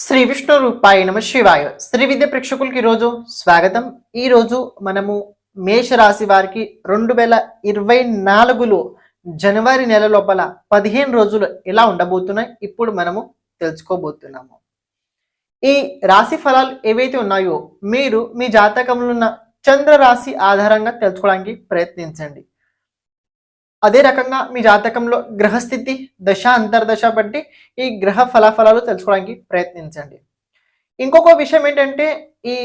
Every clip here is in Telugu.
శ్రీ విష్ణు రూపాయ నమ శివాయ. శ్రీ విద్య ప్రేక్షకులకి ఈరోజు స్వాగతం. ఈరోజు మనము మేషరాశి వారికి రెండు వేల ఇరవై నాలుగులో జనవరి నెల లోపల పదిహేను రోజులు ఎలా ఉండబోతున్నాయి ఇప్పుడు మనము తెలుసుకోబోతున్నాము. ఈ రాశి ఫలాలు ఏవైతే ఉన్నాయో మీరు మీ జాతకంలో ఉన్న చంద్ర రాశి ఆధారంగా తెలుసుకోవడానికి ప్రయత్నించండి. అదే రకంగా మీ జాతకంలో గ్రహస్థితి దశ అంతర్దశ బట్టి ఈ గ్రహ ఫలాఫలాలు తెలుసుకోవడానికి ప్రయత్నించండి. ఇంకొక విషయం ఏంటంటే ఈ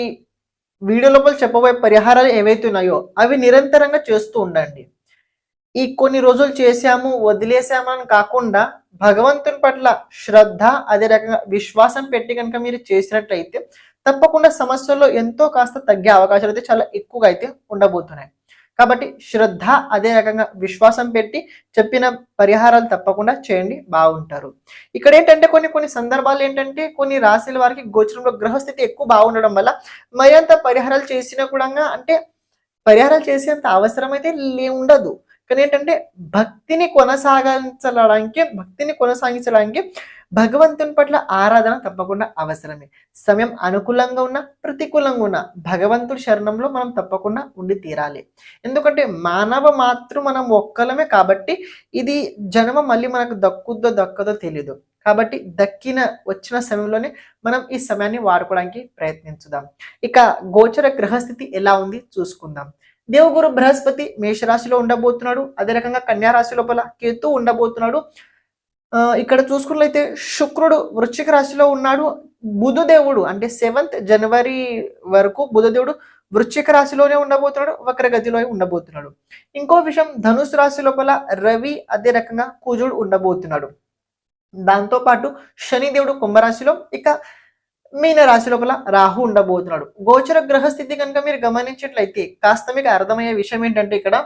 వీడియో లోపల చెప్పబోయే పరిహారాలు ఏవైతే ఉన్నాయో అవి నిరంతరంగా చేస్తూ ఉండండి. ఈ కొన్ని రోజులు చేశాము వదిలేసాము అని కాకుండా భగవంతుని పట్ల శ్రద్ధ అదే రకంగా విశ్వాసం పెట్టి కనుక మీరు చేసినట్లయితే తప్పకుండా సమస్యల్లో ఎంతో కాస్త తగ్గే అవకాశాలు అయితే చాలా ఎక్కువగా అయితే ఉండబోతున్నాయి. కాబట్టి శ్రద్ధ అదే రకంగా విశ్వాసం పెట్టి చెప్పిన పరిహారాలు తప్పకుండా చేయండి బాగుంటారు. ఇక్కడ ఏంటంటే కొన్ని కొన్ని సందర్భాలు ఏంటంటే కొన్ని రాశుల వారికి గోచరంలో గ్రహస్థితి ఎక్కువ బాగుండడం వల్ల మరింత పరిహారాలు చేసినా కూడా అంటే పరిహారాలు చేసేంత అవసరం అయితే లే ఉండదు. కానీ ఏంటంటే భక్తిని కొనసాగించడానికి భక్తిని కొనసాగించడానికి భగవంతుని పట్ల ఆరాధన తప్పకుండా అవసరమే. సమయం అనుకూలంగా ఉన్నా ప్రతికూలంగా ఉన్న భగవంతుడి శరణంలో మనం తప్పకుండా ఉండి తీరాలి. ఎందుకంటే మానవ మాత్రం మనం ఒక్కలమే కాబట్టి ఇది జన్మ మళ్ళీ మనకు దక్కుద్దో దక్కదో తెలియదు కాబట్టి దక్కిన వచ్చిన సమయంలోనే మనం ఈ సమయాన్ని వాడుకోవడానికి ప్రయత్నించుదాం. ఇక గోచర గ్రహస్థితి ఎలా ఉంది చూసుకుందాం. దేవగురు బృహస్పతి మేషరాశిలో ఉండబోతున్నాడు. అదే రకంగా కన్యారాశి లోపల కేతు ఉండబోతున్నాడు. ఇక్కడ చూసుకున్నట్లయితే శుక్రుడు వృశ్చిక రాశిలో ఉన్నాడు. బుధదేవుడు అంటే సెవెంత్ జనవరి వరకు బుధదేవుడు వృశ్చిక రాశిలోనే ఉండబోతున్నాడు వక్రగతిలో ఉండబోతున్నాడు. ఇంకో విషయం ధనుసు రాశి లోపల రవి అదే రకంగా కుజుడు ఉండబోతున్నాడు. దాంతో పాటు శనిదేవుడు కుంభరాశిలో ఇక మీన రాశి లోపల రాహు ఉండబోతున్నాడు. గోచర గ్రహస్థితి కనుక మీరు గమనించినట్లయితే కాస్త మీకు అర్థమయ్యే విషయం ఏంటంటే ఇక్కడ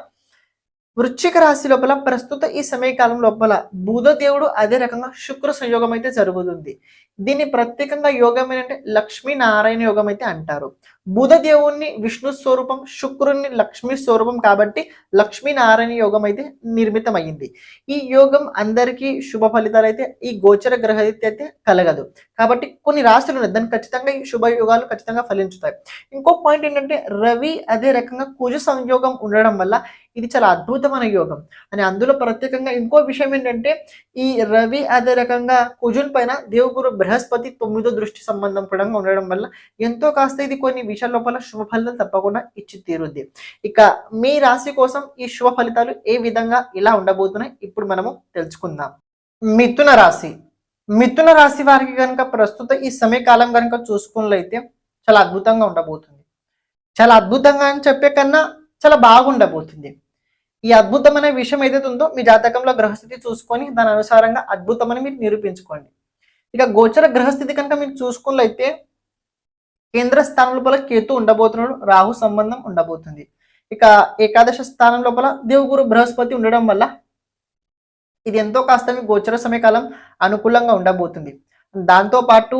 వృశ్చిక రాశి లోపల ప్రస్తుత ఈ సమయకాలం లోపల బుధదేవుడు అదే రకంగా శుక్ర సంయోగం అయితే జరుగుతుంది. దీన్ని ప్రత్యేకంగా యోగం ఏంటంటే లక్ష్మీ నారాయణ యోగం అయితే అంటారు. బుధదేవుణ్ణి విష్ణు స్వరూపం శుక్రుని లక్ష్మీ స్వరూపం కాబట్టి లక్ష్మీనారాయణ యోగం అయితే నిర్మితమైంది ఈ యోగం అందరికీ శుభ ఫలితాలు అయితే ఈ గోచర గ్రహరీత్యా అయితే కలగదు. కాబట్టి కొన్ని రాశులు ఉన్నాయి. దాన్ని ఖచ్చితంగా ఈ శుభ యోగాలు ఖచ్చితంగా ఫలించుతాయి. ఇంకో పాయింట్ ఏంటంటే రవి అదే రకంగా కుజ సంయోగం ఉండడం వల్ల ఇది చాలా అద్భుతమైన యోగం. అని అందులో ప్రత్యేకంగా ఇంకో విషయం ఏంటంటే ఈ రవి అదే రకంగా కుజున్ పైన దేవగురు బృహస్పతి తొమ్మిదో దృష్టి సంబంధం కూడా ఉండడం వల్ల ఎంతో కాస్త ఇది కొన్ని నిమిషాల లోపల శుభ ఫలితాలు తప్పకుండా ఇచ్చి తీరుద్ది. ఇక మీ రాశి కోసం ఈ శుభ ఫలితాలు ఏ విధంగా ఇలా ఉండబోతున్నాయి ఇప్పుడు మనము తెలుసుకుందాం. మిథున రాశి. మిథున రాశి వారికి కనుక ప్రస్తుత ఈ సమయకాలం కనుక చూసుకున్నట్లయితే చాలా అద్భుతంగా ఉండబోతుంది. చాలా అద్భుతంగా అని చెప్పే కన్నా చాలా బాగుండబోతుంది. ఈ అద్భుతమైన విషయం ఏదైతే ఉందో మీ జాతకంలో గ్రహస్థితి చూసుకొని దాని అనుసారంగా అద్భుతమని మీరు నిరూపించుకోండి. ఇక గోచర గ్రహస్థితి కనుక మీరు చూసుకున్నట్లయితే కేంద్ర స్థానం లోపల కేతు ఉండబోతున్నాడు రాహు సంబంధం ఉండబోతుంది. ఇక ఏకాదశ స్థానం లోపల దేవుగురు బృహస్పతి ఉండడం వల్ల ఇది ఎంతో కాస్త మీ గోచర సమయకాలం అనుకూలంగా ఉండబోతుంది. దాంతో పాటు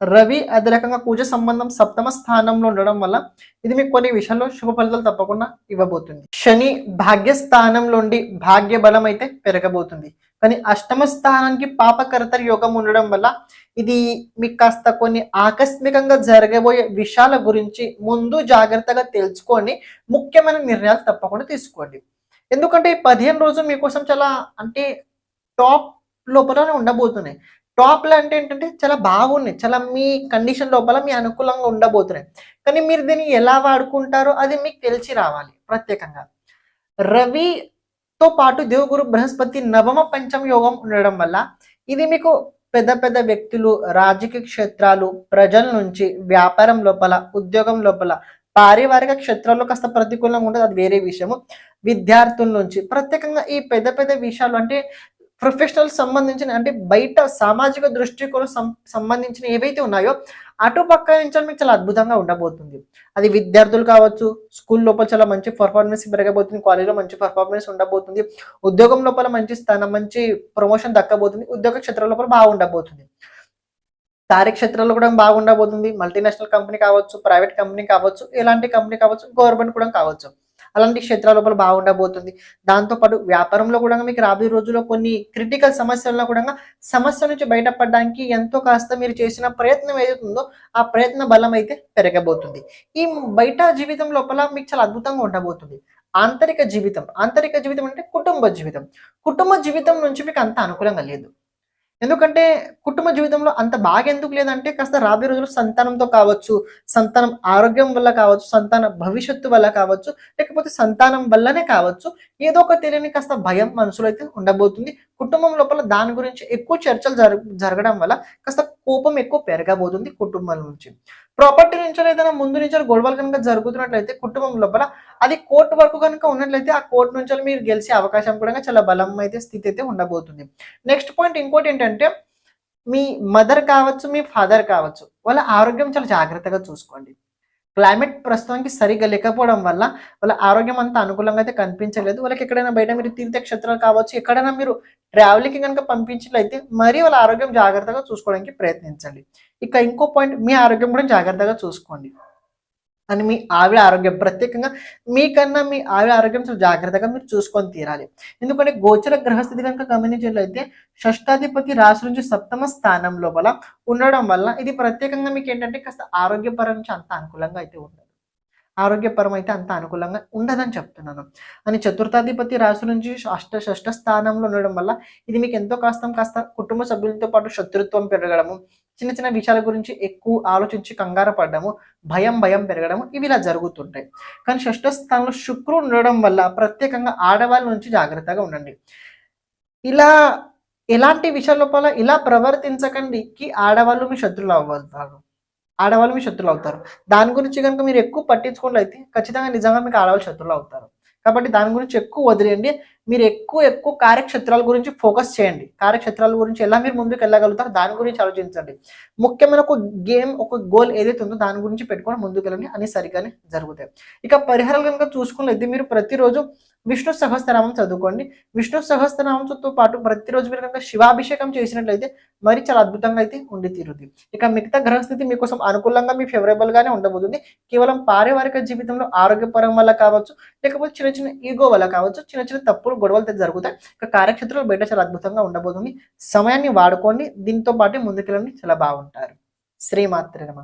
రవి అదే రకంగా పూజ సంబంధం సప్తమ స్థానంలో ఉండడం వల్ల ఇది మీకు కొన్ని విషయాల్లో శుభ ఫలితాలు తప్పకుండా ఇవ్వబోతుంది. శని భాగ్యస్థానంలో ఉండి భాగ్య బలం అయితే పెరగబోతుంది. కానీ అష్టమ స్థానానికి పాపకర్తరి యోగం ఉండడం వల్ల ఇది మీకు కాస్త కొన్ని ఆకస్మికంగా జరగబోయే విషయాల గురించి ముందు జాగ్రత్తగా తెలుసుకొని ముఖ్యమైన నిర్ణయాలు తప్పకుండా తీసుకోండి. ఎందుకంటే ఈ పదిహేను రోజులు మీకోసం చాలా అంటే టాప్ లోపలనే ఉండబోతున్నాయి. టాప్లు అంటే ఏంటంటే చాలా బాగున్నాయి. చాలా మీ కండిషన్ లోపల మీ అనుకూలంగా ఉండబోతున్నాయి. కానీ మీరు దీన్ని ఎలా వాడుకుంటారో అది మీకు తెలిసి రావాలి ప్రత్యేకంగా. రవితో పాటు దేవగురు బృహస్పతి నవమ పంచమ యోగం ఉండడం వల్ల ఇది మీకు పెద్ద పెద్ద వ్యక్తులు రాజకీయ క్షేత్రాలు ప్రజల నుంచి వ్యాపారం లోపల ఉద్యోగం లోపల పారివారిక క్షేత్రాల్లో కాస్త ప్రతికూలంగా ఉంటుంది అది వేరే విషయము. విద్యార్థుల నుంచి ప్రత్యేకంగా ఈ పెద్ద పెద్ద విషయాలు అంటే ప్రొఫెషనల్ సంబంధించిన అంటే బయట సామాజిక దృష్టికోణం సం- సంబంధించిన ఏవైతే ఉన్నాయో అటు పక్క నుంచి మీకు చాలా అద్భుతంగా ఉండబోతుంది. అది విద్యార్థులు కావచ్చు స్కూల్ లోపల చాలా మంచి పర్ఫార్మెన్స్ పెరగబోతుంది కాలేజీలో మంచి పర్ఫార్మెన్స్ ఉండబోతుంది ఉద్యోగం లోపల మంచి స్థానం మంచి ప్రమోషన్ దక్కబోతుంది ఉద్యోగ క్షేత్రం లోపల బాగుండబోతుంది. కార్యక్షేత్రాల్లో కూడా బాగుండబోతుంది మల్టీనేషనల్ కంపెనీ కావచ్చు ప్రైవేట్ కంపెనీ కావచ్చు ఎలాంటి కంపెనీ కావచ్చు గవర్నమెంట్ కూడా కావచ్చు. అలాంటి క్షేత్రాల లోపల బాగుండబోతుంది. దాంతోపాటు వ్యాపారంలో కూడా మీకు రాబోయే రోజుల్లో కొన్ని క్రిటికల్ సమస్యల్లో కూడా సమస్య నుంచి బయటపడడానికి ఎంతో కాస్త మీరు చేసిన ప్రయత్నం ఏదైతుందో ఆ ప్రయత్న బలం అయితే పెరగబోతుంది. ఈ బయట జీవితం లోపల మీకు చాలా అద్భుతంగా ఉండబోతుంది. ఆంతరిక జీవితం ఆంతరిక జీవితం అంటే కుటుంబ జీవితం. కుటుంబ జీవితం నుంచి మీకు అంత అనుకూలంగా లేదు. ఎందుకంటే కుటుంబ జీవితంలో అంత బాగా ఎందుకు లేదంటే కాస్త రాబోయే రోజుల్లో సంతానంతో కావచ్చు సంతానం ఆరోగ్యం వల్ల కావచ్చు సంతాన భవిష్యత్తు వల్ల కావచ్చు లేకపోతే సంతానం వల్లనే కావచ్చు ఏదో ఒక తెలియని కాస్త భయం మనసులో అయితే ఉండబోతుంది. కుటుంబం లోపల దాని గురించి ఎక్కువ చర్చలు జరగడం వల్ల కాస్త కోపం ఎక్కువ పెరగబోతుంది కుటుంబం నుంచి. ప్రాపర్టీ నుంచి ఏదైనా ముందు నుంచి గొడవలు కనుక జరుగుతున్నట్లయితే కుటుంబం లోపల అది కోర్టు వరకు కనుక ఉన్నట్లయితే ఆ కోర్టు నుంచి మీరు గెలిచే అవకాశం కూడా చాలా బలం అయితే స్థితి అయితే ఉండబోతుంది. నెక్స్ట్ పాయింట్ ఇంకోటి ఏంటంటే మీ మదర్ కావచ్చు మీ ఫాదర్ కావచ్చు వాళ్ళ ఆరోగ్యం చాలా జాగ్రత్తగా చూసుకోండి. క్లైమేట్ ప్రస్తుతానికి సరిగ్గా లేకపోవడం వల్ల వాళ్ళ ఆరోగ్యం అంత అనుకూలంగా అయితే కనిపించలేదు. వాళ్ళకి ఎక్కడైనా బయట మీరు తీర్థక్షేత్రాలు కావచ్చు ఎక్కడైనా మీరు ట్రావెలింగ్కి కనుక పంపించినట్లయితే మరీ వాళ్ళ ఆరోగ్యం జాగ్రత్తగా చూసుకోవడానికి ప్రయత్నించండి. ఇక ఇంకో పాయింట్ మీ ఆరోగ్యం కూడా జాగ్రత్తగా చూసుకోండి. అని మీ ఆవిడ ఆరోగ్యం ప్రత్యేకంగా మీకన్నా మీ ఆవిడ ఆరోగ్యం జాగ్రత్తగా మీరు చూసుకొని తీరాలి. ఎందుకంటే గోచర గ్రహస్థితి కనుక గమనించినట్లయితే షష్టాధిపతి రాశి నుంచి సప్తమ స్థానం లోపల ఉండడం వల్ల ఇది ప్రత్యేకంగా మీకు ఏంటంటే కాస్త ఆరోగ్యపరం నుంచి అంత అనుకూలంగా అయితే ఉండదు ఆరోగ్యపరం అయితే అంత అనుకూలంగా ఉండదని చెప్తున్నాను. అని చతుర్థాధిపతి రాశి నుంచి అష్ట షష్ఠ స్థానంలో ఉండడం వల్ల ఇది మీకు ఎంతో కాస్త కాస్త కుటుంబ సభ్యులతో పాటు శత్రుత్వం పెరగడము చిన్న చిన్న విషయాల గురించి ఎక్కువ ఆలోచించి కంగారు పడ్డము భయం భయం పెరగడము ఇవి ఇలా జరుగుతుంటాయి. కానీ షష్ఠ స్థానంలో శుక్రుడు ఉండడం వల్ల ప్రత్యేకంగా ఆడవాళ్ళ నుంచి జాగ్రత్తగా ఉండండి. ఇలా ఎలాంటి విషయాల లోపల ఇలా ప్రవర్తించకండి. కి ఆడవాళ్ళు మీ శత్రులు అవ్వగలుగుతారు. ఆడవాళ్ళు మీ శత్రులు అవుతారు. దాని గురించి కనుక మీరు ఎక్కువ పట్టించుకున్నట్లయితే ఖచ్చితంగా నిజంగా మీకు ఆడవాళ్ళు శత్రులు అవుతారు. కాబట్టి దాని గురించి ఎక్కువ వదిలేయండి. మీరు ఎక్కువ ఎక్కువ కార్యక్షేత్రాల గురించి ఫోకస్ చేయండి. కార్యక్షేత్రాల గురించి ఎలా మీరు ముందుకు వెళ్ళగలుగుతారు దాని గురించి ఆలోచించండి. ముఖ్యమైన ఒక గేమ్ ఒక గోల్ ఏదైతే ఉందో దాని గురించి పెట్టుకొని ముందుకు వెళ్ళండి అని సరిగానే జరుగుతాయి. ఇక పరిహారాలు కనుక చూసుకున్నట్లయితే మీరు ప్రతిరోజు విష్ణు సహస్రనామం చదువుకోండి. విష్ణు సహస్రనామంతో పాటు ప్రతిరోజు మీరు కనుక శివాభిషేకం చేసినట్లయితే మరి చాలా అద్భుతంగా అయితే ఉండి తీరుద్ది. ఇక మిగతా గ్రహస్థితి మీకోసం అనుకూలంగా మీ ఫేవరబుల్ గానే ఉండబోతుంది. కేవలం పారివారిక జీవితంలో ఆరోగ్యపరం వల్ల కావచ్చు లేకపోతే చిన్న చిన్న ఈగో వల్ల కావచ్చు చిన్న చిన్న తప్పులు గొడవలు అయితే జరుగుతాయి. ఇక కార్యక్షేత్రాలు బయట చాలా అద్భుతంగా ఉండబోతుంది. సమయాన్ని వాడుకోండి. దీంతో పాటు ముందుకెళ్ళండి. చాలా బాగుంటారు. శ్రీమాత్రమ